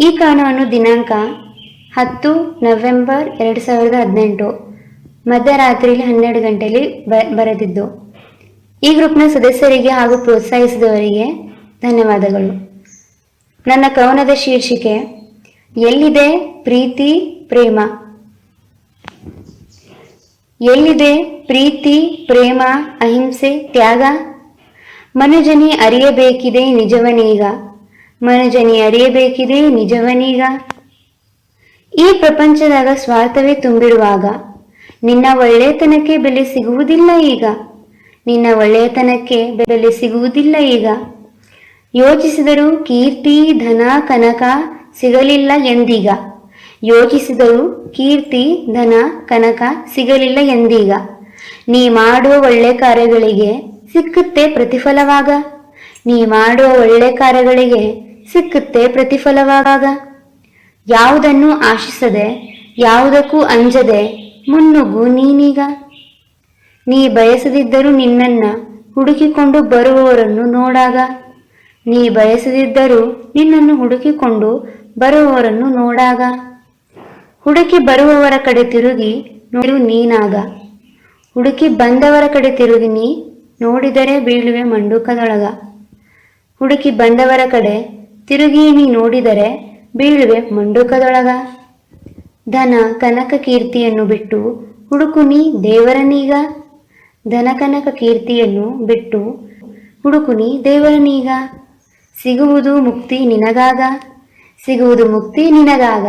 ಈ ಕಾರಣವನ್ನು ದಿನಾಂಕ ಹತ್ತು ನವೆಂಬರ್ ಎರಡು ಸಾವಿರದ ಹದಿನೆಂಟು. ಮಧ್ಯರಾತ್ರಿಯಲ್ಲಿ ಹನ್ನೆರಡು ಗಂಟೆಯಲ್ಲಿ ಬ, ಬರೆದಿದ್ದು. ಈ ಗ್ರೂಪ್ನ ಸದಸ್ಯರಿಗೆ ಹಾಗೂ ಪ್ರೋತ್ಸಾಹಿಸಿದವರಿಗೆ ಧನ್ಯವಾದಗಳು. ನನ್ನ ಕವನದ ಶೀರ್ಷಿಕೆ, ಎಲ್ಲಿದೆ ಪ್ರೀತಿ, ಪ್ರೇಮ? ಎಲ್ಲಿದೆ ಪ್ರೀತಿ, ಪ್ರೇಮ, ಅಹಿಂಸೆ, ತ್ಯಾಗ? ಮನುಜನಿ ಅರಿಯಬೇಕಿದೆ ನಿಜವನೀಗ. ಮನುಜನಿ ಅರಿಯಬೇಕಿದೆ, ನಿಜವನೀಗ? ಈ ಪ್ರಪಂಚದಾಗ ಸ್ವಾರ್ಥವೇ ತುಂಬಿರುವಾಗ ನಿನ್ನ ಒಳ್ಳೆಯತನಕ್ಕೆ ಬೆಲೆ ಸಿಗುವುದಿಲ್ಲ ಈಗ. ನಿನ್ನ ಒಳ್ಳೆಯತನಕ್ಕೆ ಬೆಲೆ ಸಿಗುವುದಿಲ್ಲ ಈಗ. ಯೋಚಿಸಿದರೂ ಕೀರ್ತಿ, ಧನ, ಕನಕ ಸಿಗಲಿಲ್ಲ ಎಂದೀಗ. ಯೋಚಿಸಿದರೂ ಕೀರ್ತಿ, ಧನ, ಕನಕ ಸಿಗಲಿಲ್ಲ ಎಂದೀಗ. ನೀ ಮಾಡುವ ಒಳ್ಳೆ ಕಾರ್ಯಗಳಿಗೆ ಸಿಕ್ಕುತ್ತೆ ಪ್ರತಿಫಲವಾಗ. ನೀ ಮಾಡುವ ಒಳ್ಳೆ ಕಾರ್ಯಗಳಿಗೆ ಸಿಕ್ಕುತ್ತೆ ಪ್ರತಿಫಲವಾಗ ಯಾವುದನ್ನು ಆಶಿಸದೆ, ಯಾವುದಕ್ಕೂ ಅಂಜದೆ ಮುನ್ನುಗ್ಗು ನೀನೀಗ? ನೀ ಬಯಸದಿದ್ದರೂ ನಿನ್ನನ್ನ ಹುಡುಕಿಕೊಂಡು ಬರುವವರನ್ನು ನೋಡಾಗ? ನೀ ಬಯಸದಿದ್ದರೂ ನಿನ್ನನ್ನು ಹುಡುಕಿಕೊಂಡು ಬರುವವರನ್ನು ನೋಡಾಗ? ಹುಡುಕಿ ಬರುವವರ ಕಡೆ ತಿರುಗಿ ನೋಡು ನೀನಾಗ. ಹುಡುಕಿ ಬಂದವರ ಕಡೆ ತಿರುಗಿ ನೀ ನೋಡಿದರೆ ಬೀಳುವೆ ಮಂಡುಕದೊಳಗ. ಹುಡುಕಿ ಬಂದವರ ಕಡೆ ತಿರುಗಿ ನೀ ನೋಡಿದರೆ ಬೀಳುವೆ ಮಂಡುಕದೊಳಗ. ಧನ ಕನಕ ಕೀರ್ತಿಯನ್ನು ಬಿಟ್ಟು ಹುಡುಕು ನೀ ದೇವರನೀಗ. ಧನ ಕನಕ ಕೀರ್ತಿಯನ್ನು ಬಿಟ್ಟು ಹುಡುಕುನಿ ದೇವರನೀಗ. ಸಿಗುವುದು ಮುಕ್ತಿ ನಿನಗಾಗ. ಸಿಗುವುದು ಮುಕ್ತಿ ನಿನಗಾಗ.